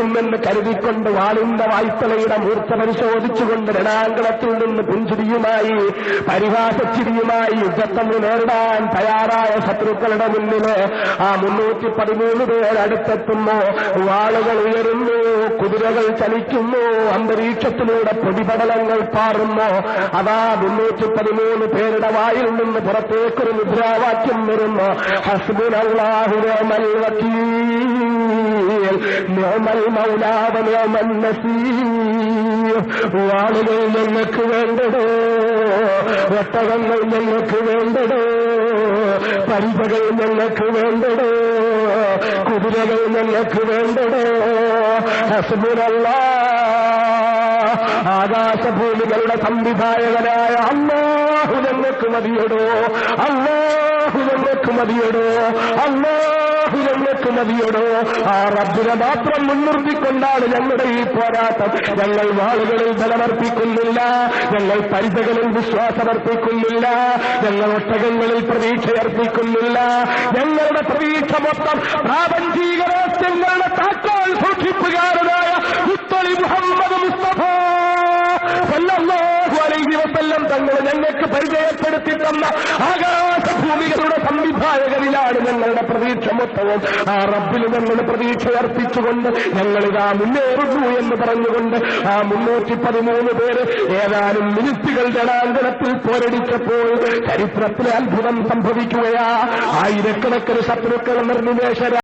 എന്ന് കരുതിക്കൊണ്ട് വാളിന്റെ വായ്പലയുടെ മൂർച്ച പരിശോധിച്ചുകൊണ്ട് രണാങ്കളത്തിൽ നിന്ന് പുഞ്ചിരിയുമായി പരിഹാസച്ചിരിയുമായി യുദ്ധത്തിന് നേരിടാൻ തയ്യാറായ ശത്രുക്കളുടെ മുന്നിൽ ആ മുന്നൂറ്റി പതിമൂന്ന് പേർ അടുത്തെത്തുന്നു. വാളുകൾ ഉയരുന്നു കുതിരകൾ ചലിക്കുന്നു അന്തരീക്ഷത്തിലൂടെ പൊടിപടലങ്ങൾ പാറുന്നു. അതാ മുന്നൂറ്റി പതിമൂന്ന് പേരുടെ വായിൽ നിന്ന് പുറത്തേക്കൊരു മുദ്രാവാക്യം വരുന്നു. ഹസ്ബുൻ അള്ളാഹുരോ വക്കീൽ നിഅമൽ മൗലാ വ നിഅമൻ നസീർ വാളുകൾ ഞങ്ങൾക്ക് വേണ്ടടോ ഒട്ടകങ്ങൾ ഞങ്ങൾക്ക് വേണ്ടടോ പരിപകൾ ഞങ്ങൾക്ക് വേണ്ടടോ? കുതിരകൾ ഞങ്ങൾക്ക് വേണ്ടടോ? ഹസ്ബുനല്ലാ ആകാശഭൂമികളുടെ സംവിധായകനായ അള്ളാഹു ഞങ്ങൾക്ക് മതിയടോ. അള്ളാഹു ഞങ്ങൾക്ക് മതിയടോ. അള്ളാഹു ഞങ്ങൾക്ക് മതിയടോ ആ റബ്ബിനെ മാത്രം മുൻനിർത്തിക്കൊണ്ടാണ് ഞങ്ങളുടെ ഈ പോരാട്ടം. ഞങ്ങൾ വാളുകളിൽ ബലമർപ്പിക്കുന്നില്ല ഞങ്ങൾ പരിതകളിൽ വിശ്വാസമർപ്പിക്കുന്നില്ല ഞങ്ങൾ ഒട്ടകങ്ങളിൽ പ്രതീക്ഷയർപ്പിക്കുന്നില്ല. ഞങ്ങളുടെ പ്രതീക്ഷ മൊത്തം പ്രാപഞ്ചിക അലൈഹി തങ്ങൾ ഞങ്ങൾക്ക് പരിചയപ്പെടുത്തി തന്ന ആകാശഭൂമികളുടെ സംവിധായകരിലാണ് ഞങ്ങളുടെ പ്രതീക്ഷ മൊത്തവും. ആ റബ്ബിൽ ഞങ്ങൾ പ്രതീക്ഷ അർപ്പിച്ചുകൊണ്ട് ഞങ്ങളിതാ മുന്നേറുന്നു എന്ന് പറഞ്ഞുകൊണ്ട് ആ മുന്നൂറ്റി പതിമൂന്ന് പേര് ഏതാനും മിനിറ്റുകൾ ജടാന്തരത്തിൽ പോരടിച്ചപ്പോൾ ചരിത്രത്തിലെ അത്ഭുതം സംഭവിക്കുകയാ. ആയിരക്കണക്കിന് ശത്രുക്കൾ നിർനിമേഷ